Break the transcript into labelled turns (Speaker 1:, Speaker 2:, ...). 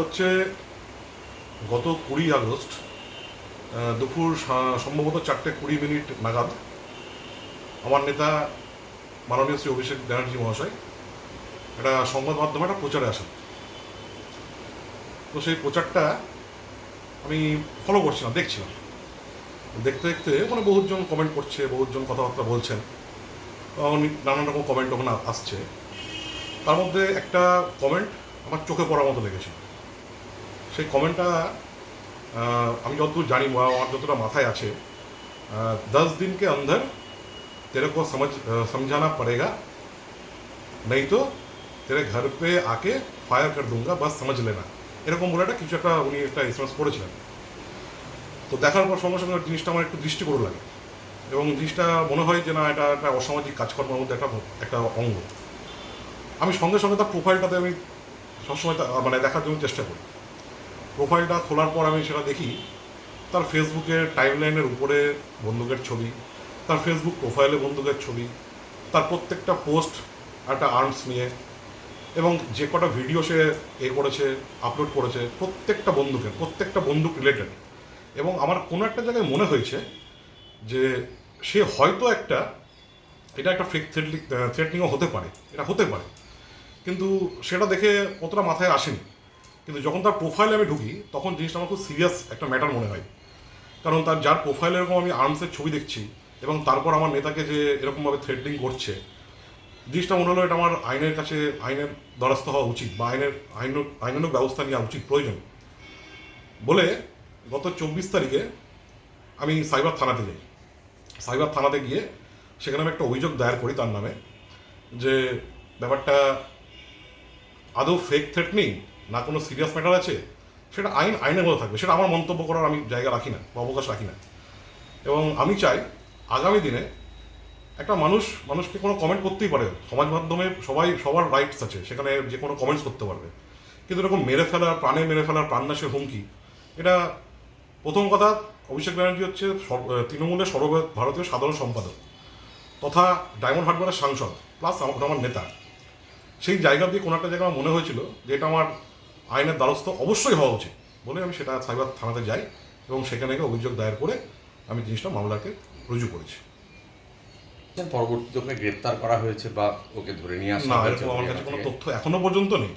Speaker 1: হচ্ছে গত কুড়ি আগস্ট দুপুর সম্ভবত চারটে কুড়ি মিনিট নাগাদ আমার নেতা মাননীয় শ্রী অভিষেক ব্যানার্জি মহাশয় একটা সংবাদ মাধ্যমে একটা প্রচারে আসেন। তো সেই প্রচারটা আমি ফলো করছিলাম, দেখছিলাম। দেখতে দেখতে ওখানে বহুজন কমেন্ট করছে বহুজন কথাবার্তা বলছেন। নানান রকম কমেন্ট ওখানে আসছে। তার মধ্যে একটা কমেন্ট আমার চোখে পড়ার মতো লেগেছিল সেই কমেন্টটা আমি যতদূর জানি আমার যতটা মাথায় আছে দশ দিনকে অন্দর তেরে কো সমঝ সমঝানা পড়েগা। নেই তো, তেরে ঘর পে আকে ফায়ার কর দুঙ্গা, বাস সমঝ লেনা। এরকম বলে একটা কিছু একটা উনি একটা এক্সপ্রেস করেছিলেন। তো দেখার পর সঙ্গে সঙ্গে জিনিসটা আমার একটু দৃষ্টিকোণ লাগে। এবং জিনিসটা মনে হয় যে না, এটা একটা অসামাজিক কাজকর্মের মধ্যে একটা একটা অঙ্গ। আমি সঙ্গে সঙ্গে তার প্রোফাইলটাতে আমি সবসময় মানে দেখার জন্য চেষ্টা করি। প্রোফাইলটা খোলার পর আমি সেটা দেখি, তার ফেসবুকের টাইমলাইনের উপরে বন্দুকের ছবি, তার ফেসবুক প্রোফাইলে বন্দুকের ছবি, তার প্রত্যেকটা পোস্ট একটা আর্মস নিয়ে, এবং যে কটা ভিডিও সে এ করেছে আপলোড করেছে, প্রত্যেকটা বন্দুকের, প্রত্যেকটা বন্দুক রিলেটেড এবং আমার কোনো একটা জায়গায় মনে হয়েছে যে সে হয়তো একটা, এটা একটা ফেক থ্রেটনিংও হতে পারে, এটা হতে পারে। কিন্তু সেটা দেখে অতটা মাথায় আসেনি। কিন্তু যখন তার প্রোফাইলে আমি ঢুকি, তখন জিনিসটা আমার খুব সিরিয়াস একটা ম্যাটার মনে হয়। কারণ তার যার প্রোফাইল এরকম আমি আর্মসের ছবি দেখছি এবং তারপর আমার নেতাকে যে এরকমভাবে থ্রেটনিং করছে, জিনিসটা মনে হলো এটা আমার আইনের কাছে, আইনের দ্বারস্থ হওয়া উচিত বা আইনের আইন আইনানুক ব্যবস্থা নেওয়া উচিত, প্রয়োজন। বলে গত চব্বিশ তারিখে আমি সাইবার থানাতে যাই। সাইবার থানাতে গিয়ে সেখানে আমি একটা অভিযোগ দায়ের করি তার নামে, যে ব্যাপারটা আদৌ ফেক থ্রেটনিং না কোনো সিরিয়াস ম্যাটার আছে? সেটা আইন, আইনের মধ্যে থাকবে। সেটা আমার মন্তব্য করার আমি জায়গা রাখি না বা অবকাশ রাখি না। এবং আমি চাই আগামী দিনে একটা মানুষ, মানুষকে কোনো কমেন্ট করতেই পারে। সমাজ মাধ্যমে সবাই, সবার রাইটস আছে। সেখানে যে কোনো কমেন্টস করতে পারবে। কিন্তু এরকম মেরে ফেলার, প্রাণে মেরে ফেলার প্রাণনাশের হুমকি, এটা প্রথম কথা অভিষেক ব্যানার্জি হচ্ছে তৃণমূলের সর্ব- তৃণমূলের সাধারণ সম্পাদক তথা ডায়মন্ড হারবারের সাংসদ প্লাস আমার নেতা। সেই জায়গা দিয়ে কোনো একটা জায়গা আমার মনে হয়েছিল যে এটা আমার আইনের দ্বারস্থ অবশ্যই হওয়া উচিত বলে আমি সেটা সাইবার থানাতে যাই এবং সেখানে গিয়ে অভিযোগ দায়ের করে আমি জিনিসটা মামলাকে রুজু করেছি।
Speaker 2: পরবর্তীতে ওকে গ্রেপ্তার করা হয়েছে বা ওকে ধরে নিয়ে আসা
Speaker 1: না এরকম আমার কাছে কোনো তথ্য এখনও পর্যন্ত নেই।